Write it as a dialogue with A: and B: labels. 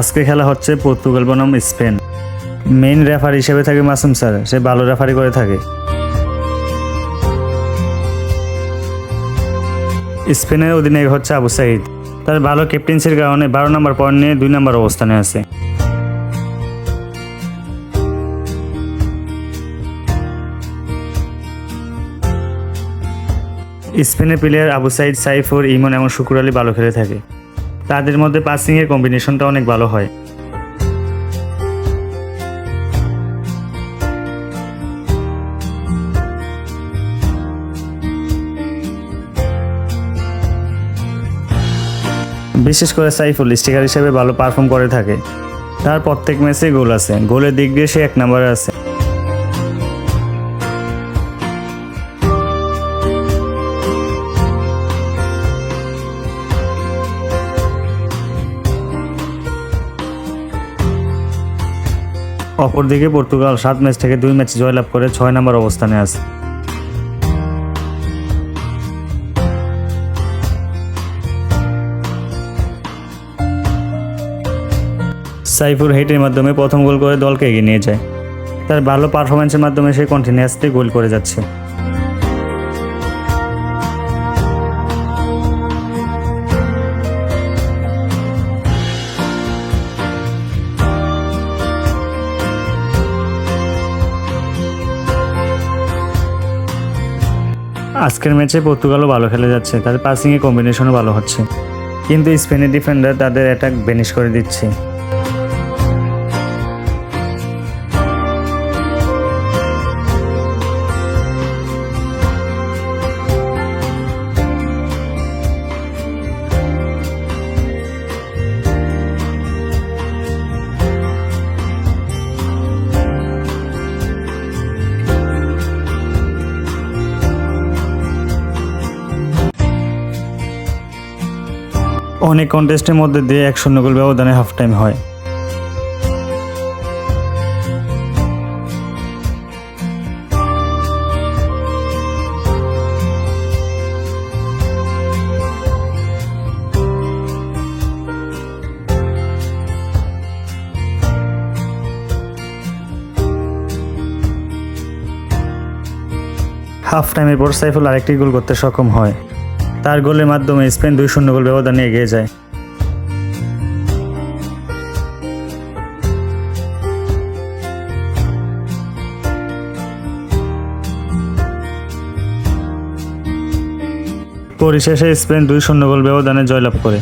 A: আজকে খেলা হচ্ছে পর্তুগাল বনাম স্পেন। মেইন রেফারি হিসেবে থাকে মাসুম স্যার, সে ভালো রেফারি করে থাকে। স্পেনের অধিনায়ক হচ্ছে আবু সাইদ। তার ভালো ক্যাপ্টেন্সির কারণে বারো নম্বর পয়েন্ট নিয়ে দুই নম্বর অবস্থানে আছে। স্পেনের প্লেয়ার আবু সাইদ, সাইফুর, ইমন এবং শুকুর আলী ভালো খেলে থাকে। তাদের মধ্যে পাসিংয়ের কম্বিনেশনটা অনেক ভালো হয়। বিশেষ করে সাইফুল স্টিকার হিসেবে ভালো পারফর্ম করে থাকে। তার প্রত্যেক ম্যাচে গোল আছে। গোলের দিক দিয়ে সে এক নম্বরে আছে। অপরদিকে পর্তুগাল সাত ম্যাচ থেকে দুই ম্যাচ জয়লাভ করে ছয় নম্বর অবস্থানে আছে। সাইফুর হেটের মাধ্যমে প্রথম গোল করে দলকে এগিয়ে নিয়ে যায়। তার ভালো পারফরমেন্সের মাধ্যমে সে কন্টিনিউয়াসলি গোল করে যাচ্ছে। আজকের ম্যাচে পর্তুগালও ভালো খেলে যাচ্ছে, তাদের পাসিংয়ে কম্বিনেশনও ভালো হচ্ছে। কিন্তু স্পেনের ডিফেন্ডার তাদের অ্যাটাক বেনিশ করে দিচ্ছে। অনেক কন্টেস্টের মধ্যে দিয়ে এক শূন্য গোল ব্যবধানে হাফ টাইম হয়। হাফ টাইমের পর সাইফুল আরেকটি গোল করতে সক্ষম হয়। তার গোলের মাধ্যমে স্পেন দুই শূন্য গোল ব্যবধানে এগিয়ে যায়। পরিশেষে স্পেন দুই শূন্য গোল ব্যবধানে জয়লাভ করে।